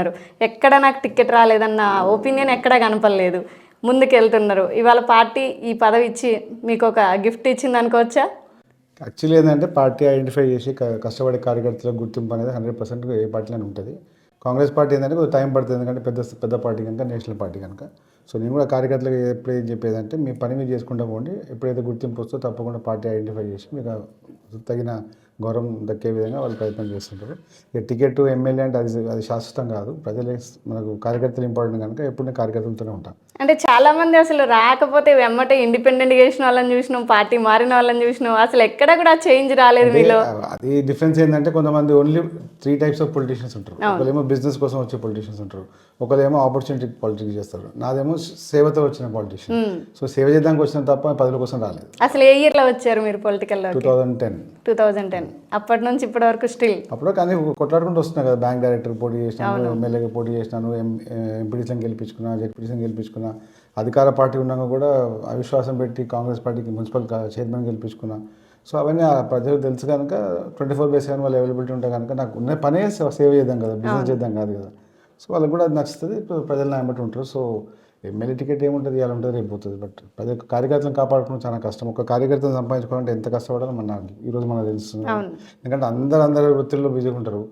ఉన్నారు. ఎక్కడ నాకు టికెట్ రాలేదన్న ఒపీనియన్ ఎక్కడ కనపడలేదు. ముందుకు వెళ్తున్నారు ఇవాళ పార్టీ ఈ పదవి ఇచ్చి మీకు ఒక గిఫ్ట్ ఇచ్చింది అనుకోవచ్చా? యాక్చువల్లీ ఏంటంటే పార్టీ ఐడెంటిఫై చేసి కష్టపడే కార్యకర్తల గుర్తింపు అనేది హండ్రెడ్ పర్సెంట్ ఏ పార్టీలోనే ఉంటుంది. కాంగ్రెస్ పార్టీ ఏంటంటే కొంచెం టైం పడుతుంది ఎందుకంటే పెద్ద పెద్ద పార్టీ కనుక నేషనల్ పార్టీ కనుక. సో నేను కూడా కార్యకర్తలకు ఎప్పుడు ఏం చెప్పేదంటే మీ పని మీరు చేసుకుంటా పోండి. ఎప్పుడైతే గుర్తింపు వస్తుందో తప్పకుండా పార్టీ ఐడెంటిఫై చేసి మీకు తగిన గౌరవం దక్కే విధంగా వాళ్ళు ప్రయత్నం చేస్తుంటారు. ఇక టికెట్ ఎమ్మెల్యే అంటే అది అది శాశ్వతం కాదు. ప్రజలే మనకు కార్యకర్తలు ఇంపార్టెంట్ కనుక ఎప్పుడు నేను కార్యకర్తలతోనే ఉంటాను అంటే చాలా మంది అసలు రాకపోతే వెమ్మటే ఇండిపెండెంట్ చేసిన వాళ్ళని చూసినాం పార్టీ మారిన వాళ్ళని చూసినాం. అసలు ఎక్కడ కూడా చేంజ్ రాలేదు మీలో. అది డిఫరెన్స్ ఏంటంటే కొంతమంది only three types of politicians ఉంటారు. ఒకరేమో బిజినెస్ కోసం వచ్చే పొలిటీషియన్స్ ఉంటారు. ఒకరేమో ఆపర్చునిటీ పాలిటిక్స్ చేస్తారు. నాదేమో సేవతో వచ్చిన పొలిటీషియన్ సో సేవ చేయడానికి వచ్చిన తప్ప పదుల కోసం రాలేదు. అసలు ఏ ఇయర్లో వచ్చారు మీరు పొలిటికల్లో two thousand ten two thousand ten అప్పటి నుంచి ఇప్పటి వరకు స్టిల్ అప్పుడు కానీ కొట్లాడుకుంటూ వస్తున్నాయి కదా బ్యాంక్ డైరెక్టర్ పోటీ చేసినాను ఎమ్మెల్యేగా పోటీ చేసినాను ఎంపీడీసీని గెలిపించుకున్నా జెడ్పీడీసీని గెలిపించుకున్నా అధికార పార్టీ ఉన్నాక కూడా అవిశ్వాసం పెట్టి కాంగ్రెస్ పార్టీకి మున్సిపల్ చైర్మన్ గెలిపించుకున్నా. సో అవన్నీ ఆ ప్రజలకు తెలుసు కనుక ట్వంటీ ఫోర్ బై సెవెన్ వాళ్ళు అవైలబిలిటీ ఉంటాయి కనుక నాకు ఉన్న పనే సేవ్ చేద్దాం కదా బిజినెస్ చేద్దాం కాదు కదా. సో వాళ్ళకి కూడా అది నచ్చుతుంది ప్రజలు నా ఉంటారు సో ఎమ్మెల్యే టికెట్ ఏముంటుంది ఇలా ఉంటుంది రేపు పోతుంది. బట్ ప్రజల కార్యకర్తలను కాపాడుకోవడం చాలా కష్టం. ఒక కార్యకర్తను సంపాదించుకోవాలంటే ఎంత కష్టపడాలో మన ఈరోజు మనకు తెలుస్తుంది. ఎందుకంటే అందరు అందరి వృత్తుల్లో బిజీగా ఉంటారు.